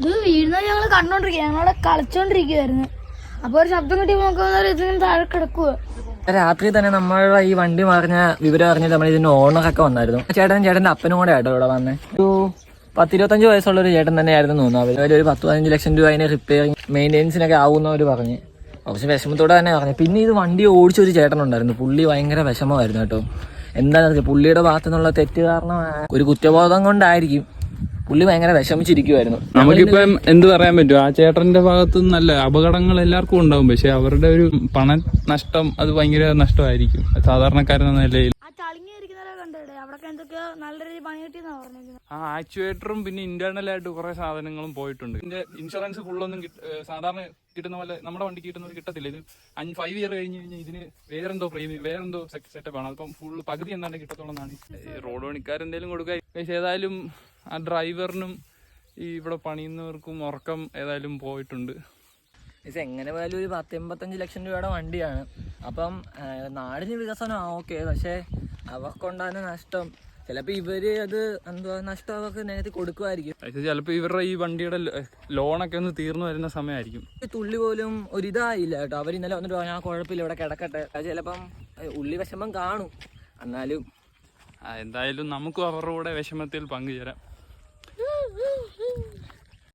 ഇത് വീഴുന്നത് ഞങ്ങൾ കണ്ടോണ്ടിരിക്കുക ഞങ്ങളവിടെ കളിച്ചോണ്ടിരിക്കുവായിരുന്നു. അപ്പൊ ഒരു ശബ്ദം കിട്ടി നോക്കുമ്പോൾ ഇതിങ്ങനെ താഴെ കിടക്കുക രാത്രി തന്നെ നമ്മളുടെ ഈ വണ്ടി മറിഞ്ഞ വിവരം അറിഞ്ഞിട്ട് നമ്മൾ ഇതിന്റെ ഓണറൊക്കെ വന്നായിരുന്നു. ചേട്ടൻ ചേട്ടന്റെ അപ്പനും കൂടെ ആയിട്ടോ ഇവിടെ വന്നേ. ഒരു പത്തിരുപത്തഞ്ച് വയസ്സുള്ള ഒരു ചേട്ടൻ തന്നെയായിരുന്നു തോന്നുന്നു അവർ ഒരു പത്ത് പതിനഞ്ച് ലക്ഷം രൂപ അതിന് റിപ്പയറിങ് മെയിന്റെനൻസിനൊക്കെ ആവുന്നവർ പറഞ്ഞ്. കുറച്ച് വിഷമത്തോടെ തന്നെ പറഞ്ഞു. പിന്നെ ഇത് വണ്ടി ഓടിച്ച ഒരു ചേട്ടനുണ്ടായിരുന്നു പുള്ളി ഭയങ്കര വിഷമമായിരുന്നു കേട്ടോ. എന്താണെന്ന് വെച്ചാൽ പുള്ളിയുടെ ഭാഗത്തു നിന്നുള്ള തെറ്റ് കാരണം ഒരു കുറ്റബോധം കൊണ്ടായിരിക്കും. പുള്ളി ഭയങ്കര വിഷമിച്ചിരിക്കുമായിരുന്നു നമുക്കിപ്പം എന്ത് പറയാൻ പറ്റും? ആ ചേട്ടന്റെ ഭാഗത്തു നിന്നല്ല അപകടങ്ങൾ എല്ലാവർക്കും ഉണ്ടാവും. പക്ഷെ അവരുടെ ഒരു പണ നഷ്ടം അത് ഭയങ്കര നഷ്ടമായിരിക്കും. സാധാരണക്കാരെന്ന നിലയിൽ. ആ നല്ല ആക്ച്വേറ്ററും പിന്നെ ഇന്റേണൽ ആയിട്ട് കുറെ സാധനങ്ങളും പോയിട്ടുണ്ട്. ഇതിന്റെ ഇൻഷുറൻസ് ഫുള്ളൊന്നും ഒന്നും സാധാരണ കിട്ടുന്ന പോലെ നമ്മുടെ വണ്ടി കിട്ടുന്നത് കിട്ടത്തില്ല. ഇത് അഞ്ച് ഫൈവ് ഇയർ കഴിഞ്ഞ് കഴിഞ്ഞാൽ ഇതിന് വേറെന്തോ പ്രീമിയം വേറെന്തോ സെറ്റപ്പ് ആണ്. അപ്പം ഫുൾ പകുതി എന്താണ്ട് കിട്ടത്തോളം എന്നാണ് റോഡ് പണിക്കാരെന്തെങ്കിലും കൊടുക്കുക പക്ഷേ ഏതായാലും ആ ഡ്രൈവറിനും ഈ ഇവിടെ പണിയുന്നവർക്കും ഉറക്കം ഏതായാലും പോയിട്ടുണ്ട്. എങ്ങനെ പോയാലും ഒരു പത്ത് എൺപത്തഞ്ച് ലക്ഷം രൂപയുടെ വണ്ടിയാണ്. അപ്പം നാടിന് വികസനം ഓക്കെ. പക്ഷേ അവർക്കുണ്ടാകുന്ന നഷ്ടം ചിലപ്പോൾ ഇവർ അത് എന്തുവാ നഷ്ടം അവർക്ക് നേരത്തെ കൊടുക്കുമായിരിക്കും. അതായത് ചിലപ്പോൾ ഇവരുടെ ഈ വണ്ടിയുടെ ലോണൊക്കെ ഒന്ന് തീർന്നു വരുന്ന സമയമായിരിക്കും. തുള്ളി പോലും ഒരിതായില്ല കേട്ടോ. അവർ ഇന്നലെ വന്നിട്ട് ഞാൻ കുഴപ്പമില്ല ഇവിടെ കിടക്കട്ടെ. ചിലപ്പം ഉള്ളി വിഷമം കാണും. എന്നാലും എന്തായാലും നമുക്കും അവരുടെ കൂടെ വിഷമത്തിൽ പങ്കുചേരാം.